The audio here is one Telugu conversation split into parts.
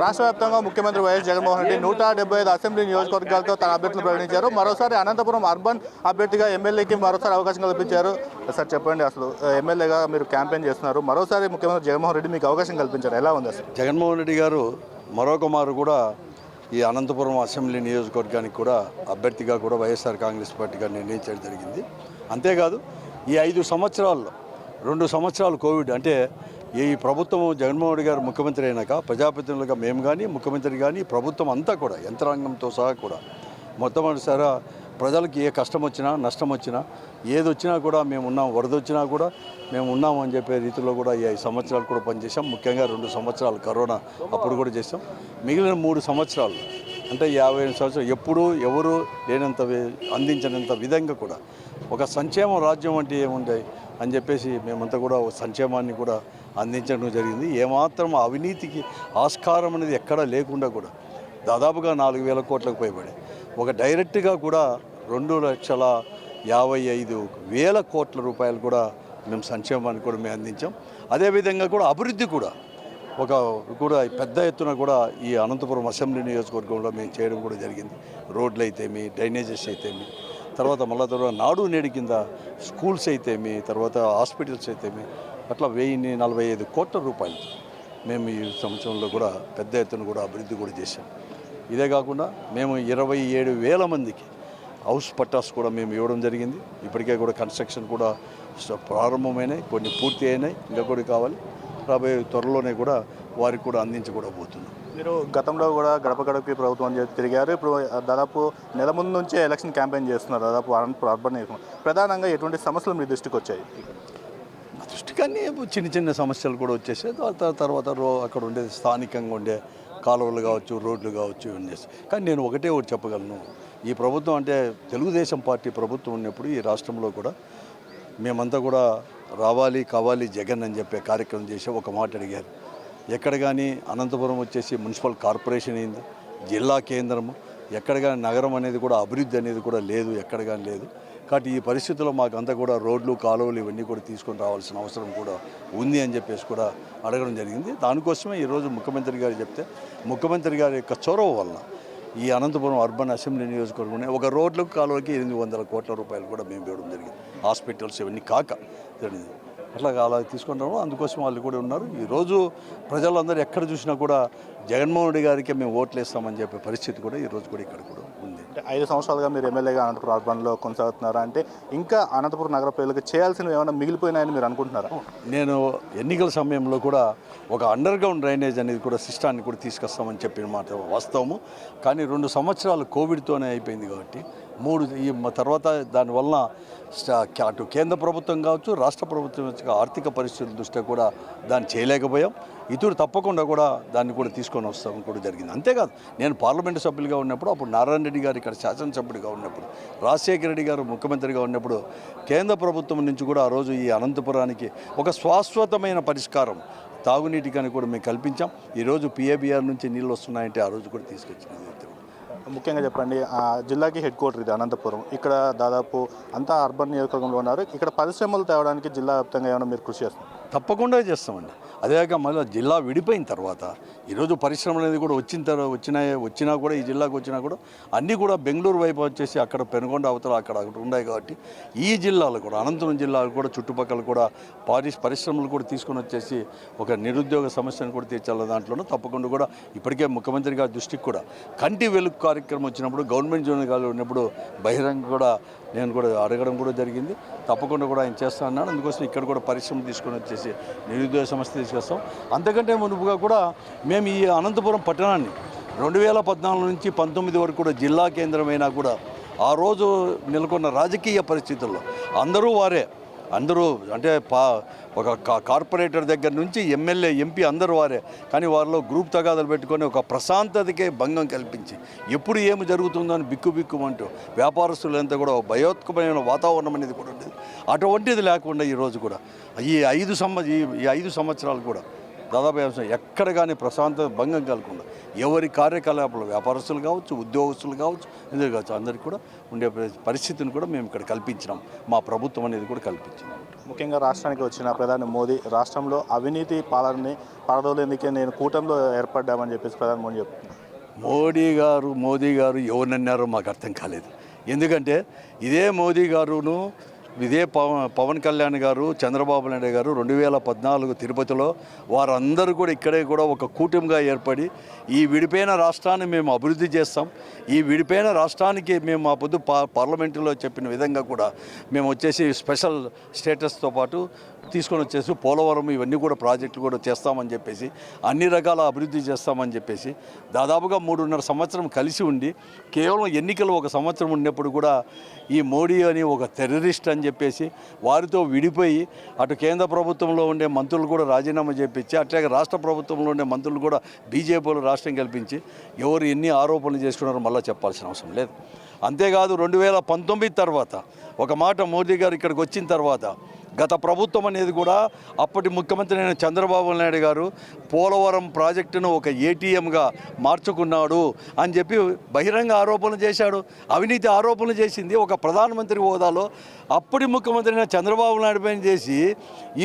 రాష్ట్ర వ్యాప్తంగా ముఖ్యమంత్రి వైఎస్ జగన్మోహన్ రెడ్డి నూట డెబ్బై ఐదు అసెంబ్లీ నియోజకవర్గాలతో తన అభ్యర్థులు ప్రకటించారు. మరోసారి అనంతపురం అర్బన్ అభ్యర్థిగా ఎమ్మెల్యేకి మరోసారి అవకాశం కల్పించారు. సార్ చెప్పండి అసలు ఎమ్మెల్యేగా మీరు క్యాంపెయిన్ చేస్తున్నారు. మరోసారి ముఖ్యమంత్రి జగన్మోహన్ రెడ్డి మీకు అవకాశం కల్పించారు. ఎలా ఉంది అసలు? జగన్మోహన్ రెడ్డి గారు మరొక మారు కూడా ఈ అనంతపురం అసెంబ్లీ నియోజకవర్గానికి కూడా అభ్యర్థిగా కూడా వైఎస్ఆర్ కాంగ్రెస్ పార్టీగా నిర్ణయించడం జరిగింది. అంతేకాదు ఈ ఐదు సంవత్సరాల్లో రెండు సంవత్సరాలు కోవిడ్ అంటే ఈ ప్రభుత్వం జగన్మోహన్ రెడ్డి గారు ముఖ్యమంత్రి అయినాక ప్రజాప్రతినిధులుగా మేము కానీ ముఖ్యమంత్రి కానీ ప్రభుత్వం అంతా కూడా యంత్రాంగంతో సహా కూడా మొట్టమొదటిసారి ప్రజలకు ఏ కష్టం వచ్చినా నష్టం వచ్చినా ఏది వచ్చినా కూడా మేము ఉన్నాం వరద వచ్చినా కూడా మేము ఉన్నాం అని చెప్పే రీతిలో కూడా ఈ ఐదు సంవత్సరాలు కూడా పనిచేసాం ముఖ్యంగా రెండు సంవత్సరాలు కరోనా అప్పుడు కూడా చేసాం మిగిలిన మూడు సంవత్సరాలు అంటే యాభై ఎనిమిది సంవత్సరాలు ఎప్పుడూ ఎవరు లేనంత అందించినంత అందించనంత విధంగా కూడా ఒక సంక్షేమ రాజ్యం అంటే ఏముంటాయి అని చెప్పేసి మేమంతా కూడా ఒక సంక్షేమాన్ని కూడా అందించడం జరిగింది. ఏమాత్రం అవినీతికి ఆస్కారం అనేది ఎక్కడా లేకుండా కూడా దాదాపుగా నాలుగు వేల కోట్లకు పైబడి. ఒక డైరెక్ట్గా కూడా రెండు లక్షల యాభై ఐదు వేల కోట్ల రూపాయలు కూడా మేము సంక్షేమానికి కూడా మేము అందించాం. అదేవిధంగా కూడా అభివృద్ధి కూడా ఒక కూడా పెద్ద ఎత్తున కూడా ఈ అనంతపురం అసెంబ్లీ నియోజకవర్గంలో మేము చేయడం కూడా జరిగింది. రోడ్లు అయితేమి డ్రైనేజెస్ అయితేమి తర్వాత మళ్ళా తర్వాత నాడు నేడు కింద స్కూల్స్ అయితేమి తర్వాత హాస్పిటల్స్ అయితేమి అట్లా వెయ్యి నలభై ఐదు కోట్ల రూపాయలు మేము ఈ సంవత్సరంలో కూడా పెద్ద ఎత్తున కూడా అభివృద్ధి కూడా చేశాం. ఇదే కాకుండా మేము ఇరవై ఏడు వేల మందికి హౌస్ పట్టాస్ కూడా మేము ఇవ్వడం జరిగింది. ఇప్పటికే కూడా కన్స్ట్రక్షన్ కూడా ప్రారంభమైనాయి కొన్ని పూర్తి అయినాయి ఇంకా కూడా కావాలి. రాబోయే త్వరలోనే కూడా వారికి కూడా అందించి పోతున్నాం. మీరు గతంలో కూడా గడప గడపకి ప్రభుత్వం తిరిగారు. ఇప్పుడు దాదాపు నెల ముందు నుంచే ఎలక్షన్ క్యాంపెయిన్ చేస్తున్నారు. దాదాపు అనంతపురం అర్బన్ ప్రధానంగా ఎటువంటి సమస్యలు మీ దృష్టికి వచ్చాయి? కానీ చిన్న చిన్న సమస్యలు కూడా వచ్చేసాయి. తర్వాత తర్వాత రో అక్కడ ఉండే స్థానికంగా ఉండే కాలువలు కావచ్చు రోడ్లు కావచ్చు ఇవన్నీ కానీ నేను ఒకటే ఒకటి చెప్పగలను. ఈ ప్రభుత్వం అంటే తెలుగుదేశం పార్టీ ప్రభుత్వం ఉన్నప్పుడు ఈ రాష్ట్రంలో కూడా మేమంతా కూడా రావాలి కావాలి జగన్ అని చెప్పే కార్యక్రమం చేసి ఒక మాట అడిగారు. ఎక్కడ కానీ అనంతపురం వచ్చేసి మున్సిపల్ కార్పొరేషన్ అయింది జిల్లా కేంద్రము. ఎక్కడ కానీ నగరం అనేది కూడా అభివృద్ధి అనేది కూడా లేదు ఎక్కడ కానీ లేదు. కాబట్టి ఈ పరిస్థితుల్లో మాకు అంతా కూడా రోడ్లు కాలువలు ఇవన్నీ కూడా తీసుకొని రావాల్సిన అవసరం కూడా ఉంది అని చెప్పేసి కూడా అడగడం జరిగింది. దానికోసమే ఈరోజు ముఖ్యమంత్రి గారు చెప్తే ముఖ్యమంత్రి గారి యొక్క చొరవ వల్ల ఈ అనంతపురం అర్బన్ అసెంబ్లీ నియోజకవర్గం ఒక రోడ్లకు కాలువలకి ఎనిమిది వందల కోట్ల రూపాయలు కూడా మేము ఇవ్వడం జరిగింది. హాస్పిటల్స్ ఇవన్నీ కాక జరిగింది. అట్లా అలా తీసుకుంటాము అందుకోసం వాళ్ళు కూడా ఉన్నారు. ఈరోజు ప్రజలందరూ ఎక్కడ చూసినా కూడా జగన్మోహన్ రెడ్డి గారికి మేము ఓట్లేస్తామని చెప్పే పరిస్థితి కూడా ఈరోజు కూడా ఇక్కడ కూడా అంటే ఐదు సంవత్సరాలుగా మీరు ఎమ్మెల్యేగా అనంతపురం అర్బన్లో కొనసాగుతున్నారా? అంటే ఇంకా అనంతపురం నగర ప్రజలకు చేయాల్సినవి ఏమైనా మిగిలిపోయినాయని మీరు అనుకుంటున్నారా? నేను ఎన్నికల సమయంలో కూడా ఒక అండర్ గ్రౌండ్ డ్రైనేజ్ అనేది కూడా సిస్టాన్ని కూడా తీసుకొస్తామని చెప్పిన మాట వాస్తవము. కానీ రెండు సంవత్సరాలు కోవిడ్తోనే అయిపోయింది కాబట్టి మూడు ఈ తర్వాత దానివల్ల అటు కేంద్ర ప్రభుత్వం కావచ్చు రాష్ట్ర ప్రభుత్వం ఆర్థిక పరిస్థితుల దృష్ట్యా కూడా దాన్ని చేయలేకపోయాం. ఇతడు తప్పకుండా కూడా దాన్ని కూడా తీసుకొని వస్తాం కూడా జరిగింది. అంతేకాదు నేను పార్లమెంటు సభ్యులుగా ఉన్నప్పుడు అప్పుడు నారాయణ రెడ్డి గారు ఇక్కడ శాసనసభ్యుడిగా ఉన్నప్పుడు రాజశేఖర రెడ్డి గారు ముఖ్యమంత్రిగా ఉన్నప్పుడు కేంద్ర ప్రభుత్వం నుంచి కూడా ఆ రోజు ఈ అనంతపురానికి ఒక శాశ్వతమైన పరిష్కారం తాగునీటికని కూడా మేము కల్పించాం. ఈరోజు పిఏబిఆర్ నుంచి నీళ్ళు వస్తున్నాయంటే ఆ రోజు కూడా తీసుకొచ్చింది ముఖ్యంగా చెప్పండి ఆ జిల్లాకి హెడ్ క్వార్టర్ ఇది అనంతపురం. ఇక్కడ దాదాపు అంతా అర్బన్ నియోజకవర్గంలో ఉన్నారు. ఇక్కడ పరిశ్రమలు తేవడానికి జిల్లా వ్యాప్తంగా ఏమైనా మీరు కృషి చేస్తారు తప్పకుండా చేస్తామండి. అదేగాక మళ్ళీ జిల్లా విడిపోయిన తర్వాత ఈరోజు పరిశ్రమలు అనేది కూడా వచ్చిన తర్వాత వచ్చినా వచ్చినా కూడా ఈ జిల్లాకు వచ్చినా కూడా అన్నీ కూడా బెంగళూరు వైపు వచ్చేసి అక్కడ పెనుగొండ అవతల అక్కడ అక్కడ ఉన్నాయి కాబట్టి ఈ జిల్లాలు కూడా అనంతపురం జిల్లాలు కూడా చుట్టుపక్కల కూడా పారిస్ పరిశ్రమలు కూడా తీసుకొని వచ్చేసి ఒక నిరుద్యోగ సమస్యను కూడా తీర్చాలి దాంట్లోనూ తప్పకుండా కూడా ఇప్పటికే ముఖ్యమంత్రి గారి దృష్టికి కూడా కంటి వెలుగు కార్యక్రమం వచ్చినప్పుడు గవర్నమెంట్ జోన్ గారు ఉన్నప్పుడు బహిరంగ కూడా నేను కూడా అడగడం కూడా జరిగింది. తప్పకుండా కూడా ఆయన చేస్తా అన్నాడు. అందుకోసం ఇక్కడ కూడా పరిశ్రమ తీసుకొని వచ్చేసి నిరుద్యోగ సమస్య తీసుకొస్తాం. అంతకంటే మునుపుగా కూడా మేము ఈ అనంతపురం పట్టణాన్ని రెండు వేల పద్నాలుగు నుంచి పంతొమ్మిది వరకు కూడా జిల్లా కేంద్రమైనా కూడా ఆ రోజు నెలకొన్న రాజకీయ పరిస్థితుల్లో అందరూ వారే అందరూ అంటే పా ఒక కా- కార్పొరేటర్ దగ్గర నుంచి ఎమ్మెల్యే ఎంపీ అందరూ వారే. కానీ వారిలో గ్రూప్ తగాదాలు పెట్టుకొని ఒక ప్రశాంతతకే భంగం కల్పించి ఎప్పుడు ఏమి జరుగుతుందో అని బిక్కు బిక్కుమంటూ వ్యాపారస్తులంతా కూడా భయోత్కమైన వాతావరణం అనేది కూడా ఉండేది. అటువంటిది లేకుండా ఈరోజు కూడా ఈ ఐదు సంవ ఈ ఈ ఐదు సంవత్సరాలు కూడా దాదాపు సంవత్సరం ఎక్కడ కానీ ప్రశాంత భంగం కలగకుండా. ఎవరి కార్యకలాపాలు వ్యాపారస్తులు కావచ్చు ఉద్యోగస్తులు కావచ్చు ఎందుకు కావచ్చు అందరికీ కూడా ఉండే పరిస్థితిని కూడా మేము ఇక్కడ కల్పించినాం. మా ప్రభుత్వం అనేది కూడా కల్పించినాం. ముఖ్యంగా రాష్ట్రానికి వచ్చిన ప్రధాని మోదీ రాష్ట్రంలో అవినీతి పాలనని పరదోలేందుకే నేను కూటమిలో ఏర్పడ్డామని చెప్పేసి ప్రధాని మోదీ చెప్తున్నారు. మోడీ గారు మోదీ గారు ఎవరినన్నారో మాకు అర్థం కాలేదు. ఎందుకంటే ఇదే మోదీ గారును ఇదే పవన్ పవన్ కళ్యాణ్ గారు చంద్రబాబు నాయుడు గారు రెండు వేల పద్నాలుగు తిరుపతిలో వారందరూ కూడా ఇక్కడే కూడా ఒక కూటమిగా ఏర్పడి ఈ విడిపోయిన రాష్ట్రాన్ని మేము అభివృద్ధి చేస్తాం. ఈ విడిపోయిన రాష్ట్రానికి మేము మా పొద్దు పా పార్లమెంటులో చెప్పిన విధంగా కూడా మేము వచ్చేసి స్పెషల్ స్టేటస్తో పాటు తీసుకొని వచ్చేసి పోలవరం ఇవన్నీ కూడా ప్రాజెక్టులు కూడా చేస్తామని చెప్పేసి అన్ని రకాల అభివృద్ధి చేస్తామని చెప్పేసి దాదాపుగా మూడున్నర సంవత్సరం కలిసి ఉండి కేవలం ఎన్నికలు ఒక సంవత్సరం ఉన్నప్పుడు కూడా ఈ మోడీ అని ఒక టెర్రరిస్ట్ అని చెప్పేసి వారితో విడిపోయి అటు కేంద్ర ప్రభుత్వంలో ఉండే మంత్రులు కూడా రాజీనామా చేపించి అట్లాగే రాష్ట్ర ప్రభుత్వంలో ఉండే మంత్రులు కూడా బీజేపీలో రాష్ట్రం కల్పించి ఎవరు ఎన్ని ఆరోపణలు చేసుకున్నారో మళ్ళీ చెప్పాల్సిన అవసరం లేదు. అంతేకాదు రెండు వేల పంతొమ్మిది తర్వాత ఒక మాట మోదీ గారు ఇక్కడికి వచ్చిన తర్వాత గత ప్రభుత్వం అనేది కూడా అప్పటి ముఖ్యమంత్రి అయిన చంద్రబాబు నాయుడు గారు పోలవరం ప్రాజెక్టును ఒక ఏటీఎంగా మార్చుకున్నాడు అని చెప్పి బహిరంగ ఆరోపణలు చేశాడు. అవినీతి ఆరోపణలు చేసింది ఒక ప్రధానమంత్రి హోదాలో అప్పటి ముఖ్యమంత్రి అయిన చంద్రబాబు నాయుడు పైన చేసి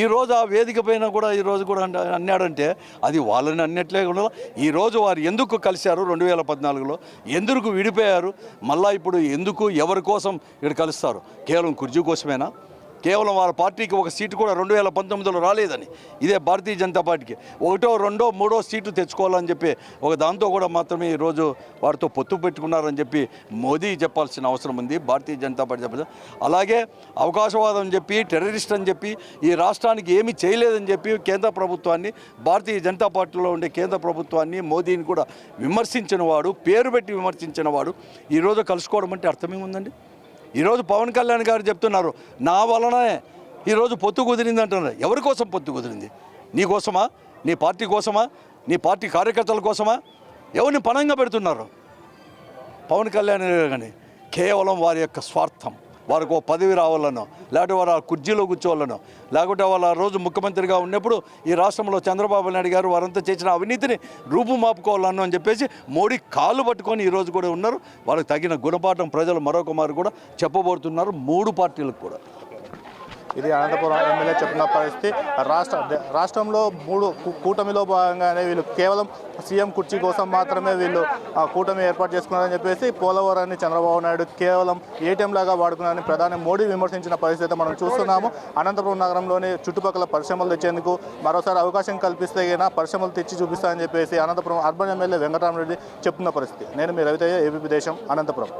ఈరోజు ఆ వేదిక పైన కూడా ఈరోజు కూడా అన్నాడంటే అది వాళ్ళని అన్నట్లే కూడా ఈరోజు వారు ఎందుకు కలిశారు రెండు వేల పద్నాలుగులో? ఎందుకు విడిపోయారు? మళ్ళీ ఇప్పుడు ఎందుకు ఎవరి కోసం ఇక్కడ కలుస్తారు? కేవలం కుర్జీ కోసమేనా? కేవలం వాళ్ళ పార్టీకి ఒక సీటు కూడా రెండు వేల పంతొమ్మిదిలో రాలేదని. ఇదే భారతీయ జనతా పార్టీకి. ఒకటో రెండో మూడో సీటు తెచ్చుకోవాలని చెప్పి ఒక దాంతో కూడా మాత్రమే ఈరోజు వారితో పొత్తు పెట్టుకున్నారని చెప్పి మోదీ చెప్పాల్సిన అవసరం ఉంది. భారతీయ జనతా పార్టీ చెప్పాలి అలాగే అవకాశవాదం అని చెప్పి టెర్రరిస్ట్ అని చెప్పి ఈ రాష్ట్రానికి ఏమీ చేయలేదని చెప్పి కేంద్ర ప్రభుత్వాన్ని భారతీయ జనతా పార్టీలో ఉండే కేంద్ర ప్రభుత్వాన్ని మోదీని కూడా విమర్శించిన వాడు పేరు పెట్టి విమర్శించిన వాడు ఈరోజు కలుసుకోవడం అంటే అర్థమేముందండి? ఈరోజు పవన్ కళ్యాణ్ గారు చెప్తున్నారు నా వలనే ఈరోజు పొత్తు కుదిరింది అంటున్నారు. ఎవరి కోసం పొత్తు కుదిరింది? నీ కోసమా? నీ పార్టీ కోసమా? నీ పార్టీ కార్యకర్తల కోసమా? ఎవరిని పణంగా పెడుతున్నారు? పవన్ కళ్యాణ్ గారు కానీ కేవలం వారి యొక్క స్వార్థం. వారికి ఓ పదవి రావాలనో లేకపోతే వారు ఆ కుర్చీలో కూర్చోవాలనో. లేకుంటే వాళ్ళ ఆ రోజు ముఖ్యమంత్రిగా ఉన్నప్పుడు ఈ రాష్ట్రంలో చంద్రబాబు నాయుడు గారు వారంతా చేసిన అవినీతిని రూపుమాపుకోవాలనో అని చెప్పేసి మోడీ కాళ్ళు పట్టుకొని ఈరోజు కూడా ఉన్నారు. వాళ్ళకి తగిన గుణపాఠం ప్రజలు మరొక మారు కూడా చెప్పబోతున్నారు. మూడు పార్టీలకు కూడా. ఇది అనంతపురం ఎమ్మెల్యే చెప్పిన పరిస్థితి. రాష్ట్ర రాష్ట్రంలో మూడు కూటమిలో భాగంగానే వీళ్ళు కేవలం సీఎం కుర్చీ కోసం మాత్రమే వీళ్ళు ఆ కూటమి ఏర్పాటు చేసుకున్నారని చెప్పేసి పోలవరాన్ని చంద్రబాబు నాయుడు కేవలం ఏటీఎం లాగా వాడుకున్నారని ప్రధాని మోడీ విమర్శించిన పరిస్థితి మనం చూస్తున్నాము. అనంతపురం నగరంలోని చుట్టుపక్కల పరిశ్రమలు తెచ్చేందుకు మరోసారి అవకాశం కల్పిస్తే అయినా పరిశ్రమలు తెచ్చి చూపిస్తానని చెప్పేసి అనంతపురం అర్బన్ ఎమ్మెల్యే వెంకటరామరెడ్డి చెప్తున్న పరిస్థితి. నేను మీ రవితయ్య ఏబీపీ దేశం అనంతపురం.